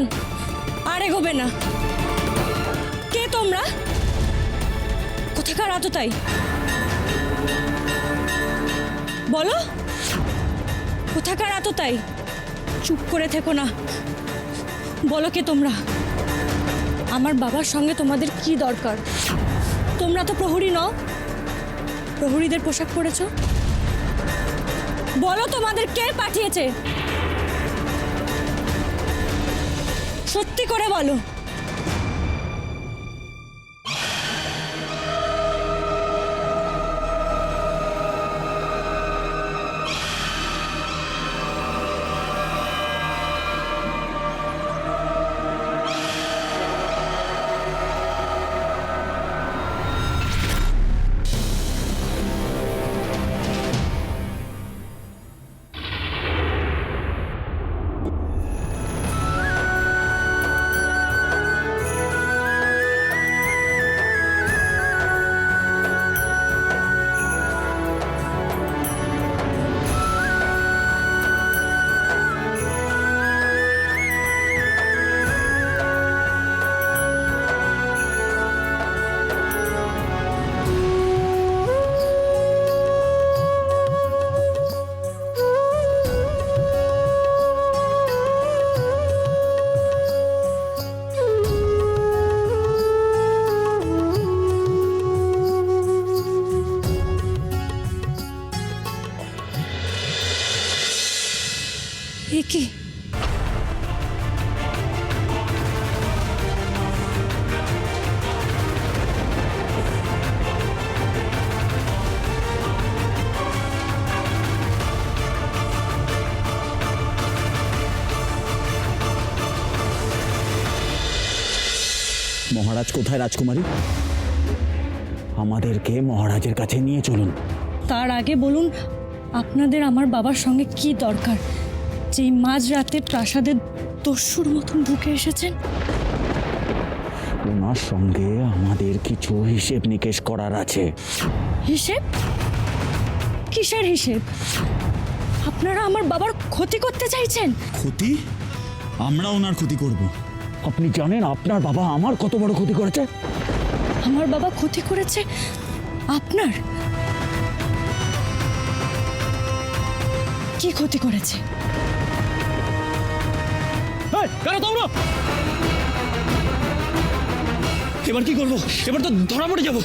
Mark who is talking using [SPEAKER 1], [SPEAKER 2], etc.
[SPEAKER 1] থামান আর এগোবে না। কে তোমরা? কোথাকার আততাই বলো, কোথাকার আততাই চুপ করে থেকো না। বলো কে তোমরা? আমার বাবার সঙ্গে তোমাদের কি দরকার? তোমরা তো প্রহরী নও। প্রহরীদের পোশাক পরেছো? বলো তোমাদের কে পাঠিয়েছে? সত্যি করে বলো। এ কি
[SPEAKER 2] মহারাজ কোথায় রাজকুমারী? আমাদেরকে মহারাজের কাছে নিয়ে চলুন।
[SPEAKER 1] তার আগে বলুন আপনাদের আমার বাবার সঙ্গে কি দরকার? যেই মাঝরাতে প্রাসাদের দস্যুর মতন ঢুকে এসেছেন?
[SPEAKER 2] ওনার সঙ্গে আমাদের কিছু হিসেব নিকেশ করার আছে।
[SPEAKER 1] হিসেব? কিসের হিসেব? আপনারা আমার বাবার ক্ষতি করতে চাইছেন?
[SPEAKER 3] ক্ষতি? আমরা ওনার ক্ষতি করব।
[SPEAKER 2] আপনি জানেন আপনার বাবা আমার কত বড় ক্ষতি করেছে?
[SPEAKER 1] আমার বাবা ক্ষতি করেছে আপনার? কি ক্ষতি করেছে?
[SPEAKER 3] এবার কি করব? এবার তো ধরা পড়ে যাব।